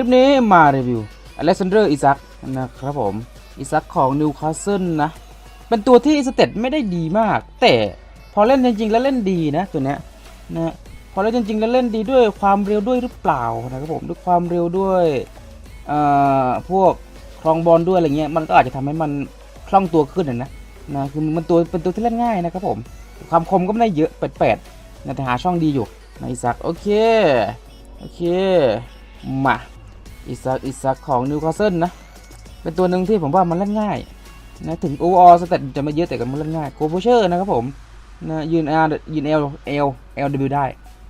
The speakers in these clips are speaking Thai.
ลิปนี้มารีวิว Alexander Isak นะครับผม อิซักของนิวคาสเซิลนะ เป็นตัวที่สเตตไม่ได้ดีมาก แต่พอเล่นจริงๆแล้วเล่นดีนะตัวเนี้ยนะพอเล่นจริงๆแล้วเล่นดีด้วยความเร็วด้วยหรือเปล่านะครับผมด้วยความเร็วด้วยพวกครองบอลด้วยอะไรเงี้ยมันก็อาจจะทำให้มันคล่องตัวขึ้นนะนะนะคือมันตัวเป็นตัวที่เล่นง่ายนะครับผมความคมก็ไม่ได้เยอะแปดๆนะแต่หาช่องดีอยู่นะอิซักโอเคโอเคมา อิซักอิซักของนิวคาสเซิลนะ เป็นตัวหนึ่งที่ผมว่ามันเล่นง่ายนะถึงโออสเตตจะไม่เยอะแต่ก็มันเล่นง่ายโกโบเชอร์นะครับผมนะยืน R ยืน L L L W ได้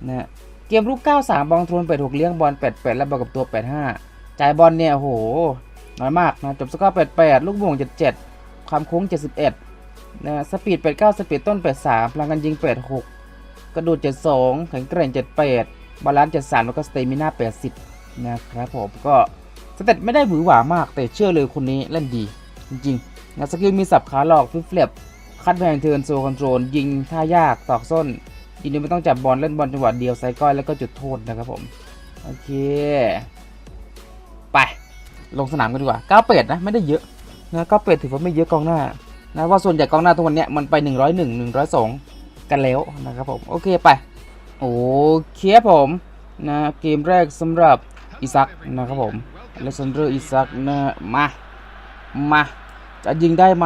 นะเกมรุก93 บอลทวน86เลี้ยงบอล 88 และบอลกับตัว 85 จ่ายบอลเนี่ยโหน้อยมากนะจบสกอร์ 88 ลูกโม่ง77 ความโค้ง 71นะสปีด 89 สปีดต้น 83 พลังการยิง 86 กระโดด 72 แข็งแกร่ง 78 บาลานซ์ 73 แล้วก็สเตมิน่า 80 นะครับผมก็สเตตไม่ได้หวือหวามากแต่เชื่อเลยคนนี้เล่นดี จริงๆนะสกิลมีสับขาหลอกฟลิปเฟลบคัดแพงเทิร์นโซคอนโทรลยิงท่ายากตอกส้นยิงโดยไม่ต้องจับบอลเล่นบอลจังหวะเดียวไซก้อยแล้วก็จุดโทษนะครับผม โอเค ไป ลงสนามกันดีกว่าก้าเป็ดนะไม่ได้เยอะนะก้าเป็ดถือว่าไม่เยอะกองหน้านะว่าส่วนใหญ่กองหน้าทุกวันเนี้ยมันไป 101 102 กันแล้วนะครับผม โอเคไป โอเคครับผมนะเกมแรกสำหรับ อิซักนะครับผมอเล็กซานเดอร์อิซักนะมา มา จะยิงได้ไหม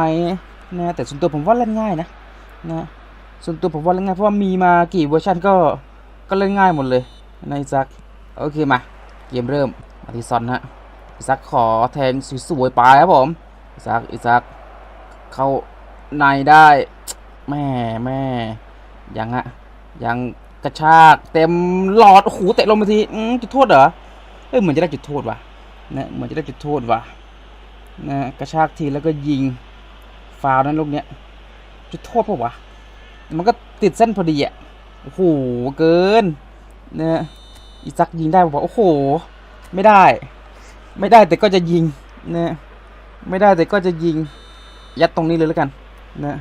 นะแต่ส่วนตัวผมว่าเล่นง่ายนะนะส่วนตัวผมว่าเล่นง่ายเพราะว่ามีมากี่เวอร์ชันก็ก็เล่นง่ายหมดเลยในะอิซักโอเคมา เกมเริ่มมาที่ซอนฮะอิซักขอแทงสวยๆไปครับผมอิซักอิซักเข้าในได้แม่แม่ยังฮะยังกระชากเต็มหลอดโอ้โหเตะลงไปทีจุดโทษเหรอ เอ้ยเหมือนจะได้จุดโทษว่ะนะเหมือนจะได้จุดโทษว่ะนะกระชากทีแล้วก็ยิงฟาวนั้นลูกเนี้ยจุดโทษปะวะมันก็ติดเส้นพอดีอะโอ้โหเกินนะอีซักยิงได้บอกโอ้โห ไม่ได้ ไม่ได้แต่ก็จะยิงนะไม่ได้แต่ก็จะยิง ยัดตรงนี้เลยแล้วกันนะ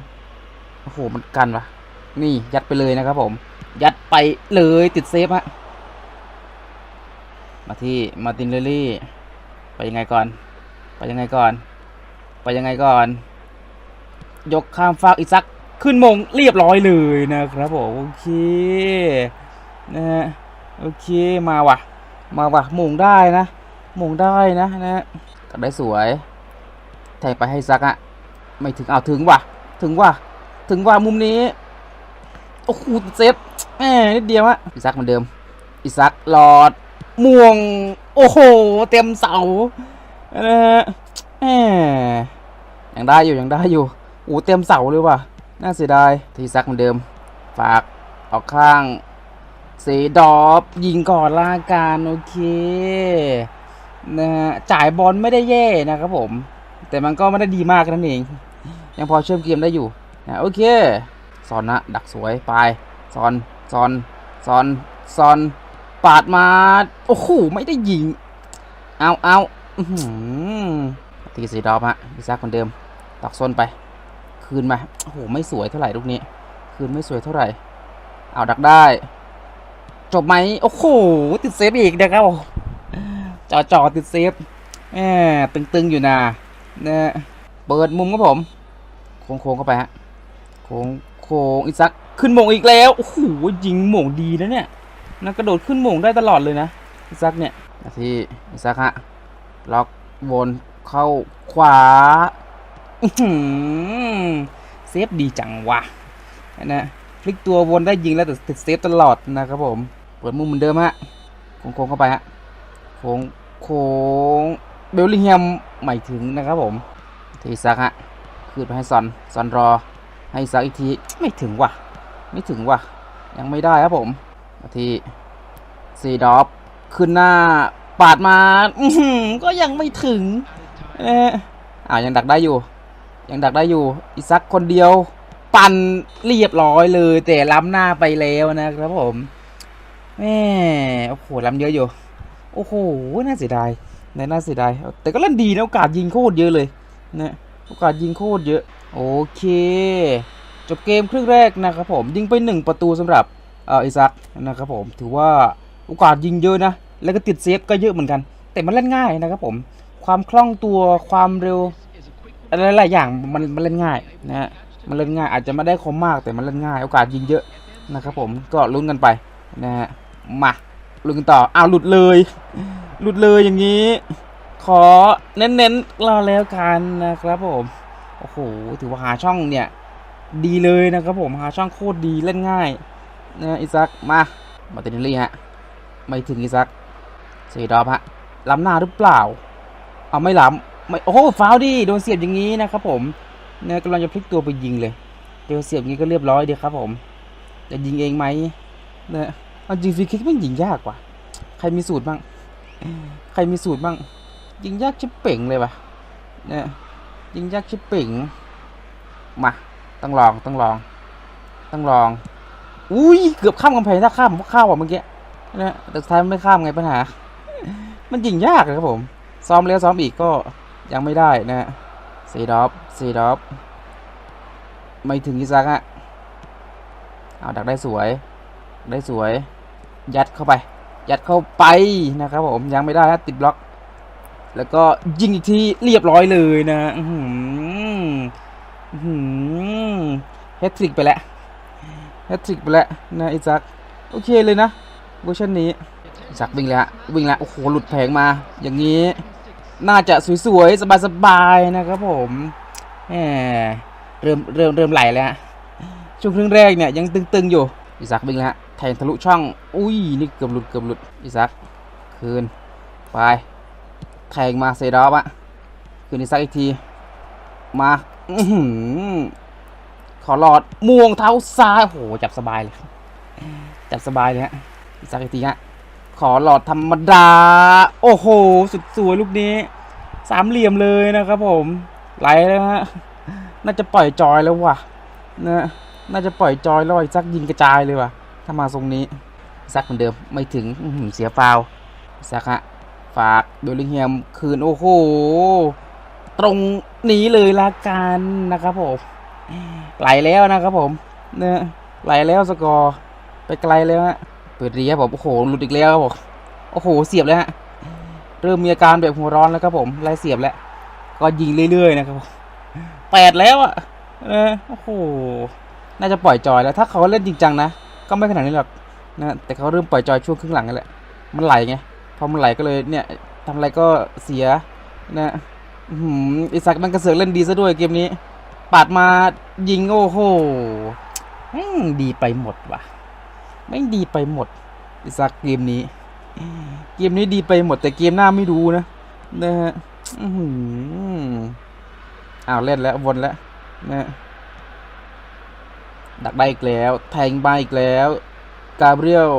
โอ้โหมันกันวะนี่ยัดไปเลยนะครับผม ยัดไปเลยติดเซฟฮะ มาที่มาตินเลลี่ ไปยังไงก่อน ไปยังไงก่อน ไปยังไงก่อน ยกข้ามฟากอีกสักขึ้นมงเรียบร้อยเลยนะครับผมโอเคนะฮะโอเคมาว่ะ มาว่ะมงได้นะมงได้นะนะฮะก็ได้สวยแทงไปให้ซักอะไม่ถึงเอาถึงว่ะ ถึงว่ะถึงว่ามุมนี้โอ้โหเซฟแหมนิดเดียวอะอีซักเหมือนเดิมอีซักหลอด ม่วง โอ้โห เต็มเสานะฮะแหมยังได้อยู่ยังได้อยู่โอ้เต็มเสาเลยว่ะ น่าเสียดาย ทีซักเหมือนเดิม ฝากออกข้างเซดอฟยิงก่อนล่าการโอเคนะฮะจ่ายบอลไม่ได้แย่นะครับผม แต่มันก็ไม่ได้ดีมากนั่นเอง ยังพอเชื่อมเกมได้อยู่นะโอเคซอนนะดักสวยไปซอนซอนซอนซอน ปาดมา โอ้โห ไม่ได้ยิง เอาเอาตีสีดอปฮะพิซซ่าคนเดิม ตอกส้นไป คืนมา โอ้โห ไม่สวยเท่าไหร่ลูกนี้ คืนไม่สวยเท่าไหร่ เอาดักได้ จบไหม โอ้โห ติดเซฟอีกนะครับจอจอติดเซฟแหมตึงๆอยู่นะนะเปิดมุมครับผม โค้งๆเข้าไปฮะ โค้งโค้งอีกสักขึ้นมงอีกแล้ว โอ้โห ยิงมงดีนะเนี่ย นะกระโดดขึ้นโมงได้ตลอดเลยนะอิซักเนี่ยนาทีอิซักฮะล็อกวนเข้าขวาอื้อหือเซฟดีจังวะนะพลิกตัววนได้ยิงแล้วแต่ติดเซฟตลอดนะครับผม เปิดมุมเหมือนเดิมฮะโค้งๆเข้าไปฮะโค้งโค้งเบลลิงแฮมไม่ถึงนะครับผมทีซักฮะคืนไปให้ซอนซอนรอให้ซักอีกทีไม่ถึงว่ะ ไม่ถึงว่ะ ยังไม่ได้ครับผมมา ที่ซีดอฟขึ้นหน้าปาดมาก็ยังไม่ถึง เอออ้ายังดักได้อยู่ ยังดักได้อยู่อีกสักคนเดียว ปั่นเรียบร้อยเลย แต่ล้ำหน้าไปแล้วนะครับผมแม่โอ้โหล้ำเยอะอยู่ โอ้โหน่าเสียดายนะน่าเสียดายแต่ก็เล่นดีนะโอกาสยิงโคตรเยอะเลยนะโอกาสยิงโคตรเยอะ โอเค จบเกมครึ่งแรกนะครับผมยิงไปหนึ่งประตูสำหรับ อ่ออิซักนะครับผมถือว่าโอกาสยิงเยอะนะ แล้วก็ติดเซฟก็เยอะเหมือนกัน แต่มันเล่นง่ายนะครับผมความคล่องตัวความเร็วอะไรหลายอย่างมันมันเล่นง่ายนะฮะมันเล่นง่ายอาจจะไม่ได้คมมากแต่มันเล่นง่าย โอกาสยิงเยอะนะครับผมก็ลุ้นกันไปนะฮะมาลุ้นกันต่ออ้าวหลุดเลย หลุดเลยอย่างนี้ ขอเน้นๆรอแล้วกันนะครับผมโอ้โหถือว่าหาช่องเนี่ยดีเลยนะครับผมหาช่องโคตรดีเล่นง่าย นะอิซักมา มาตินลี่ฮะ ไม่ถึงอิซักเซดอฟฮะ ล้ำหน้าหรือเปล่า เอาไม่ล้ำไม่โอ้โหฟาวดิโดนเสียบอย่างนี้นะครับผมเนี่ยกำลังจะพลิกตัวไปยิงเลยเจอเสียบงี้ก็เรียบร้อยดีครับผม จะยิงเองไหมเนี่ยเอาจริงฟรีคิกมันยิงยากกว่า ใครมีสูตรบ้าง ใครมีสูตรบ้าง ยิงยากชิบเป่งเลยวะเนี่ยยิงยากชิบเป่งมา ต้องลอง ต้องลอง ต้องลอง อุ้ยเกือบข้ามกำแพงถ้าข้ามผมก็ข้าอะเมื่อกี้นะแต่สุดท้ายมันไม่ข้ามไงปัญหา มันยิงยากเลยครับผม ซ้อมแล้วซ้อมอีกก็ยังไม่ได้นะซีดอฟซีดอฟไม่ถึงอีซักอะเอาดักได้สวย ได้สวย ยัดเข้าไป ยัดเข้าไปนะครับผมยังไม่ได้ฮะติดบล็อก แล้วก็ยิงอีกทีเรียบร้อยเลยนะอื้อหือแฮตทริกไปแล้ว แฮตทริกไปแล้วนะไอซักโอเคเลยนะเวอร์ชันนี้อิซักวิ่งแล้ววิ่งแล้วโอ้โหหลุดแผงมา อย่างนี้ น่าจะสวยๆสบายๆนะครับผมแหมเริ่มเริ่มเริ่มไหลแล้วฮะช่วงครึ่งแรกเนี่ยยังตึงๆอยู่อิซักวิ่งแล้วแทงทะลุช่อง อุ้ยนี่เกือบหลุดเกือบหลุดอิซักคืนไปแทงมาเซดอฟอะคืนอิซักอีกทีมา อื้อหือขอหลอดม่วงเท้าซ้ายโอ้โหจับสบายเลยจับสบายเลยฮะอีกสักทีฮะขอหลอดธรรมดา โอ้โห สุดสวยลูกนี้ สามเหลี่ยมเลยนะครับผมไหลแล้วฮะน่าจะปล่อยจอยแล้วว่ะนะน่าจะปล่อยจอยลอีกสักยิงกระจายเลยว่ะ ถ้ามาทรงนี้ซักเหมือนเดิมไม่ถึงเสียฟาวซักฮะฝากเบลลิงแฮมคืนโอ้โหตรงนี้เลยละกันนะครับผม ไหลแล้วนะครับผมเนี่ยไหลแล้วสกอร์ไปไกลแล้วฮะเปิดรีครับผมโอ้โหหลุดอีกแล้วครับผมโอ้โหเสียบแล้วฮะเริ่มมีอาการแบบหัวร้อนแล้วครับผมไล่เสียบแล้วก็ยิงเรื่อยๆนะครับผมแปดแล้วอะเออโอ้โหน่าจะปล่อยจอยแล้ว ถ้าเขาเล่นจริงจังนะก็ไม่ขนาดนี้หรอกนะแต่เขาเริ่มปล่อยจอยช่วงครึ่งหลังนั่นแหละมันไหลไงพอมันไหลก็เลยเนี่ยทำอะไรก็เสียนะอืมอิสักมันกระเสือกเล่นดีซะด้วยเกมนี้ ปาดมายิงโอ้โหแม่งดีไปหมดว่ะแม่งดีไปหมดอิสักเกมนี้ เกมนี้ดีไปหมดแต่เกมหน้าไม่ดูนะนะฮะอ้าวเล่นแล้ววนแล้วนะดักได้อีกแล้ว แทงไปอีกแล้ว กาเบรียล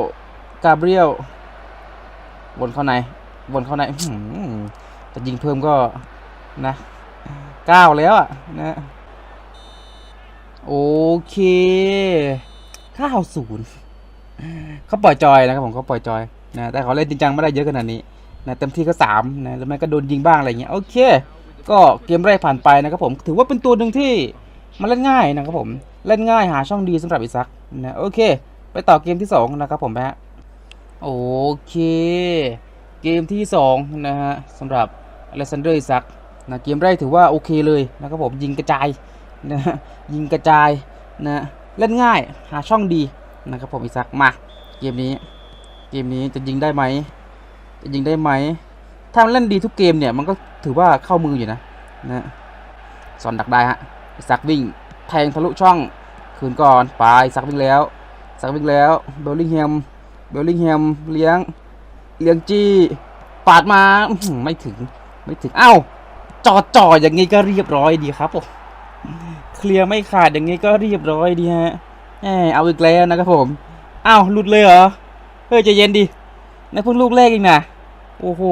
กาเบรียลวนเข้าในวนเข้าในอื้อหือจะยิงเพิ่มก็นะเก้าแล้วอะนะ โอเคเก้าศูนย์เขาปล่อยจอยนะครับผมเขาปล่อยจอยนะแต่เขาเล่นจริงจังไม่ได้เยอะขนาดนี้นะเต็มที่ก็สามนะหรือไม่ก็โดนยิงบ้างอะไรเงี้ยโอเค ก็เกมแรกผ่านไปนะครับผมถือว่าเป็นตัวหนึ่งที่มันเล่นง่ายนะครับผมเล่นง่ายหาช่องดีสำหรับอิซักนะโอเค ไปต่อเกมที่สองนะครับผมฮะโอเค เกมที่สองนะฮะสำหรับอเลสซานเดอร์อิซักนะเกมแรกถือว่าโอเคเลยนะครับผมยิงกระจาย นะยิงกระจายนะเล่นง่ายหาช่องดีนะครับผมอิซักมาเกมนี้ เกมนี้จะยิงได้ไหมจะยิงได้ไหมถ้ามันเล่นดีทุกเกมเนี่ยมันก็ถือว่าเข้ามืออยู่นะนะสอนดักได้ฮะอิซักวิ่งแทงทะลุช่องคืนก่อนไปซักวิ่งแล้วซักวิ่งแล้วเบลลิงแฮมเบลลิงแฮมเลี้ยงเลี้ยงจี้ปาดมาไม่ถึงไม่ถึงเอ้าจอดจอดอย่างงี้ก็เรียบร้อยดีครับผม เคลียร์ไม่ขาดอย่างงี้ก็เรียบร้อยดีฮะแหมเอาอีกแล้วนะครับผมอ้าวหลุดเลยเหรอเฮ้ยใจเย็นดินั่เพิ่งลูกแรกเองนะโอ้โห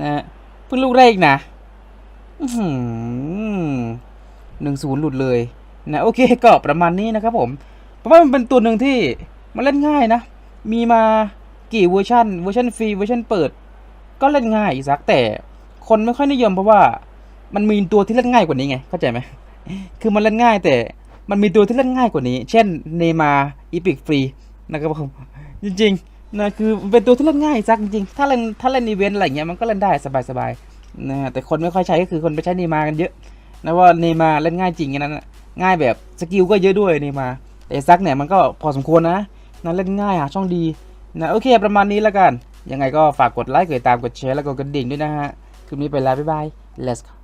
นะเพิ่งลูกแรกนะหนึ่งศูนย์หลุดเลยนะโอเคก็ประมาณนี้นะครับผมเพราะว่ามันเป็นตัวหนึ่งที่มันเล่นง่ายนะ มีมากี่เวอร์ชันเวอร์ชันฟรีเวอร์ชันเปิด ก็เล่นง่ายอีสักแต่คนไม่ค่อยนิยมเพราะว่า มันมีตัวที่เล่นง่ายกว่านี้ไง เข้าใจไหมคือมันเล่นง่ายแต่มันมีตัวที่เล่นง่ายกว่านี้ เช่นเนมาอีพิกฟรีนะครับผมจริงๆนะคือเป็นตัวที่เล่นง่ายซักจริงๆถ้าเล่นถ้าเล่นอีเวนต์อะไรเงี้ยมันก็เล่นได้สบายๆนะฮะแต่คนไม่ค่อยใช้ก็คือคนไปใช้เนมากันเยอะนะว่าเนมาเล่นง่ายจริงอย่างนั้นง่ายแบบสกิลก็เยอะด้วยเนมาแต่ซักเนี่ยมันก็พอสมควรนะนะเล่นง่ายหาช่องดีนะโอเคประมาณนี้แล้วกัน ยังไงก็ฝากกดไลค์กดติดตามกดแชร์แล้วก็กดกระดิ่งด้วยนะฮะคลิปนี้ไปแล้วบ๊ายบาย let's go